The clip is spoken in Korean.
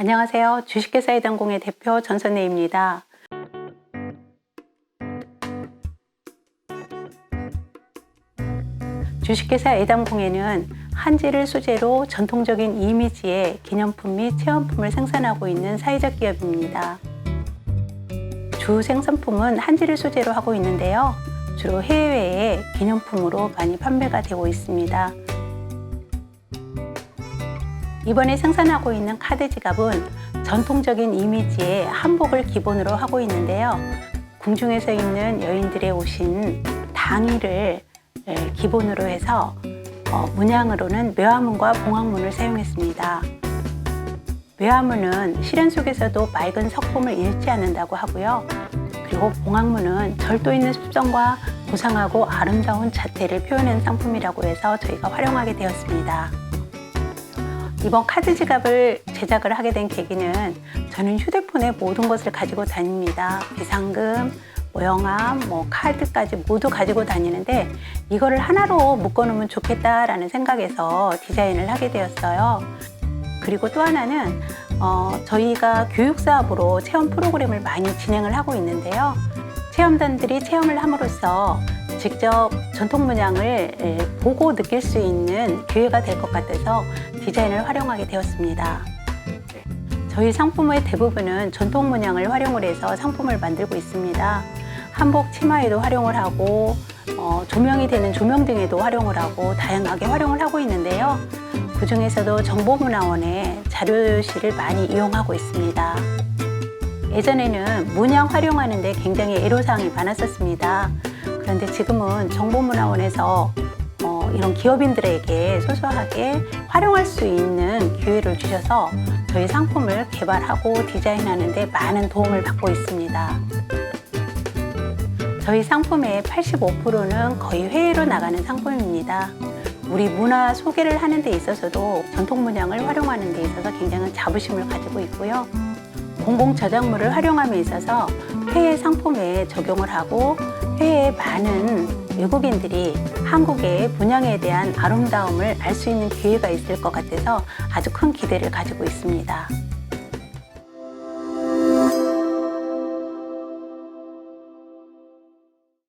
안녕하세요. 주식회사 이단공의 대표 전선혜입니다. 주식회사 애담공예는 한지를 소재로 전통적인 이미지의 기념품 및 체험품을 생산하고 있는 사회적 기업입니다. 주 생산품은 한지를 소재로 하고 있는데요. 주로 해외에 기념품으로 많이 판매가 되고 있습니다. 이번에 생산하고 있는 카드 지갑은 전통적인 이미지의 한복을 기본으로 하고 있는데요. 궁중에서 입는 여인들의 옷인 당의를 예, 기본으로 해서 어, 문양으로는 묘화문과 봉황문을 사용했습니다. 묘화문은 실현 속에서도 맑은 석품을 잃지 않는다고 하고요. 그리고 봉황문은 절도 있는 습성과 고상하고 아름다운 자태를 표현한 상품이라고 해서 저희가 활용하게 되었습니다. 이번 카드 지갑을 제작을 하게 된 계기는 저는 휴대폰에 모든 것을 가지고 다닙니다. 비상금, 모형함, 뭐 카드까지 모두 가지고 다니는데 이거를 하나로 묶어놓으면 좋겠다라는 생각에서 디자인을 하게 되었어요. 그리고 또 하나는 어, 저희가 교육 사업으로 체험 프로그램을 많이 진행을 하고 있는데요. 체험단들이 체험을 함으로써 직접 전통 문양을 예, 보고 느낄 수 있는 기회가 될 것 같아서 디자인을 활용하게 되었습니다. 저희 상품의 대부분은 전통 문양을 활용을 해서 상품을 만들고 있습니다. 한복 치마에도 활용을 하고 어, 조명이 되는 조명 등에도 활용을 하고 다양하게 활용을 하고 있는데요. 그 중에서도 정보문화원의 자료실을 많이 이용하고 있습니다. 예전에는 문양 활용하는데 굉장히 애로사항이 많았었습니다. 그런데 지금은 정보문화원에서 어, 이런 기업인들에게 소소하게 활용할 수 있는 기회를 주셔서 저희 상품을 개발하고 디자인하는 데 많은 도움을 받고 있습니다. 저희 상품의 85%는 거의 해외로 나가는 상품입니다. 우리 문화 소개를 하는 데 있어서도 전통 문양을 활용하는 데 있어서 굉장한 자부심을 가지고 있고요. 공공 저작물을 활용함에 있어서 해외 상품에 적용을 하고 해외의 많은 외국인들이 한국의 문양에 대한 아름다움을 알 수 있는 기회가 있을 것 같아서 아주 큰 기대를 가지고 있습니다.